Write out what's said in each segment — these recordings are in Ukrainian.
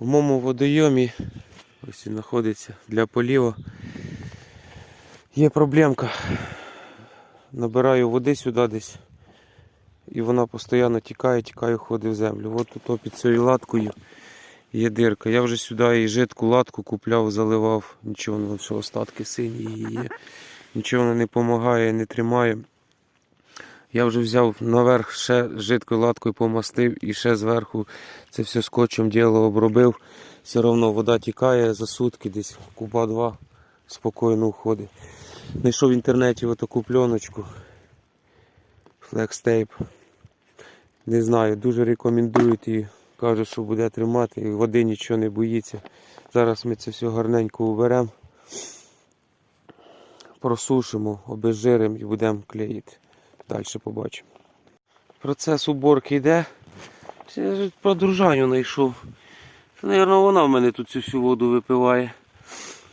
В моєму водойомі ось він знаходиться для поліву. Є проблемка. Набираю води сюди десь. І вона постійно тікає, тікає, ходить в землю. От тут під цією латкою є дирка. Я вже сюди і жидку латку купляв, заливав. Нічого, ну, що остатки сині є. Нічого вона не допомагає, не тримає. Я вже взяв наверх ще жидкою латкою помастив і ще зверху це все скотчем діло обробив. Все одно вода тікає за сутки, десь куба два спокійно уходить. Знайшов в інтернеті отаку пленочку. Флекстейп. Не знаю, дуже рекомендують і кажуть, що буде тримати, і води нічого не боїться. Зараз ми це все гарненько уберемо, просушимо, обезжиримо і будемо клеїти. Далі побачимо. Процес уборки йде. Я про дружаню знайшов. Це, вона в мене тут цю всю воду випиває.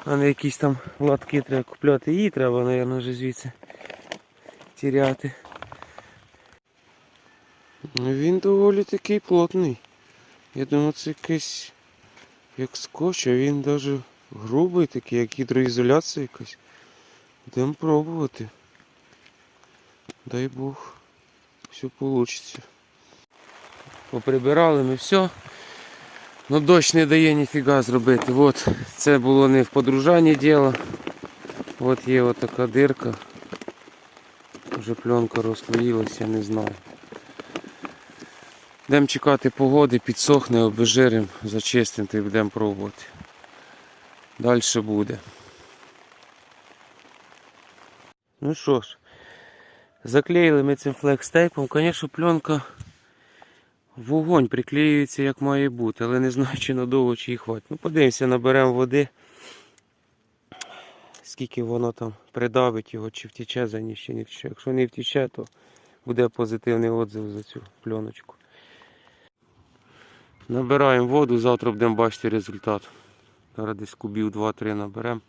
А не якісь там латки треба купляти. Її треба, мабуть, вже звідси тіряти. Він доволі такий плотний. Я думаю, це якийсь як скотч, а він навіть грубий такий, як гідроізоляція якась. Будемо пробувати. Дай Бог, все вийде. Поприбирали ми все. Ну дощ не дає ніфіга зробити. От це було не в подружанні діло. От є от така дирка. Вже пленка розклеїлася, не знаю. Будемо чекати погоди, підсохне, обезжиримо, зачистимо й будемо пробувати. Далі буде. Ну що ж, заклеїли ми цим флекстейпом. Звісно, пленка вогонь приклеюється як має бути, але не знаю, чи надовго, чи її хватить. Ну, подивимося, наберемо води. Скільки воно там придавить його, чи втіче за ніч, чи не втіче. Якщо не втіче, то буде позитивний отзив за цю пленочку. Набираємо воду, завтра будемо бачити результат. Зараз десь кубів 2-3 наберемо,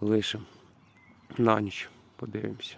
лишимо на ніч. Подивимося.